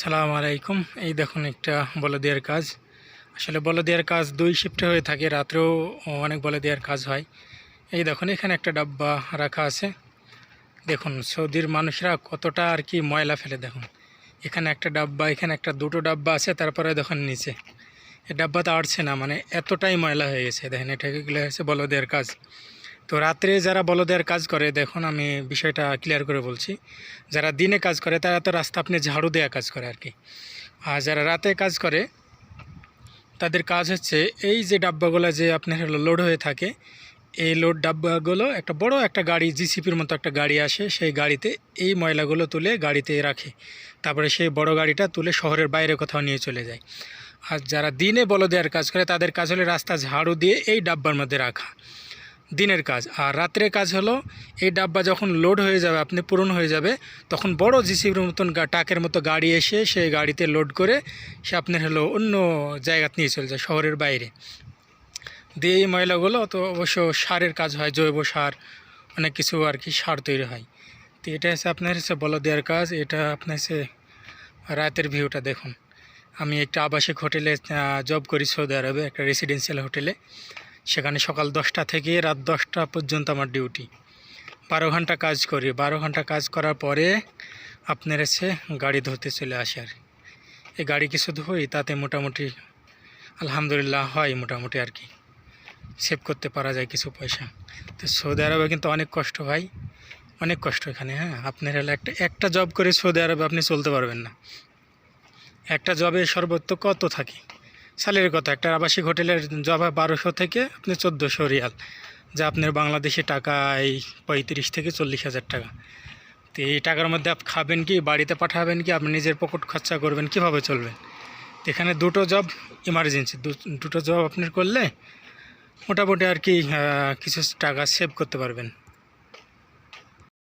সালাম আলাইকুম। এই দেখুন একটা বলে দেওয়ার কাজ। আসলে বলে দেওয়ার কাজ দুই শিফটে হয়ে থাকে, রাত্রেও অনেক বলে দেওয়ার কাজ হয়। এই দেখুন, এখানে একটা ডাব্বা রাখা আছে। দেখুন, সৌদির মানুষরা কতটা আর কি ময়লা ফেলে, দেখুন। এখানে একটা ডাব্বা, এখানে একটা দুটো ডাব্বা আছে, তারপরে দেখুন নিচে। এই ডাব্বাতে আটছে না মানে এতটাই ময়লা হয়ে গেছে, দেখেন এটা গেলে হচ্ছে বলদের কাজ। তো রাত্রে যারা বলদের কাজ করে, দেখুন আমি বিষয়টা ক্লিয়ার করে বলছি। যারা দিনে কাজ করে, তারা তো রাস্তা আপনি ঝাড়ু দেওয়া কাজ করে আর কি। আর যারা রাতে কাজ করে, তাদের কাজ হচ্ছে এই যে ডাব্বাগুলো যে আপনার লোড হয়ে থাকে, এই লোড ডাব্বাগুলো একটা বড় একটা গাড়ি জিসিপির মতো একটা গাড়ি আসে, সেই গাড়িতে এই ময়লাগুলো তুলে গাড়িতে রাখে। তারপরে সেই বড় গাড়িটা তুলে শহরের বাইরে কোথাও নিয়ে চলে যায়। আর যারা দিনে বলো দেওয়ার কাজ করে, তাদের কাজ হলে রাস্তা ঝাড়ু দিয়ে এই ডাব্বার মধ্যে রাখা। দিনের কাজ। আর রাত্রের কাজ হলো, এই ডাব্বা যখন লোড হয়ে যাবে, আপনি পূরণ হয়ে যাবে, তখন বড় জিসিবির মতন টাকের মতো গাড়ি এসে সেই গাড়িতে লোড করে সে আপনার হলো অন্য জায়গাতে নিয়ে চলে যায়, শহরের বাইরে। দিয়ে এই ময়লাগুলো তো অবশ্য সারের কাজ হয়, জৈব সার, অনেক কিছু আর কি সার তৈরি হয়। তো এটা হচ্ছে আপনার হচ্ছে বলো দেওয়ার কাজ, এটা আপনার হচ্ছে রাতের ভিউটা দেখুন। আমি একটা আবাসিক হোটেলে জব করি সৌদি আরবে, একটা রেসিডেন্সিয়াল হোটেলে। সেখানে সকাল দশটা থেকে রাত দশটা পর্যন্ত আমার ডিউটি। বারো ঘণ্টা কাজ করি। বারো ঘণ্টা কাজ করার পরে আপনার এসে গাড়ি ধরতে চলে আসে আর। এই গাড়ি কিছু ধুই তাতে মোটামুটি আলহামদুলিল্লাহ হয় মোটামুটি আর কি। সেভ করতে পারা যায় কিছু পয়সা। তো সৌদি আরবে কিন্তু অনেক কষ্ট ভাই। অনেক কষ্ট এখানে হ্যাঁ? আপনার হলে একটা একটা জব করে সৌদি আরবে আপনি চলতে পারবেন না। একটা জবে সর্বোচ্চ কত থাকে? স্যালারি কত একটা আবাসিক হোটেলের জব হয় বারোশো থেকে আপনি চোদ্দোশো রিয়াল, যা আপনার বাংলাদেশি টাকা এই পঁয়ত্রিশ থেকে চল্লিশ হাজার টাকা। তো এই টাকার মধ্যে আপনি খাবেন কি, বাড়িতে পাঠাবেন কি, আপনি নিজের পকেট খরচা করবেন, কীভাবে চলবেন? এখানে দুটো জব ইমার্জেন্সি দুটো জব আপনি করলে মোটামুটি আর কি কিছু টাকা সেভ করতে পারবেন।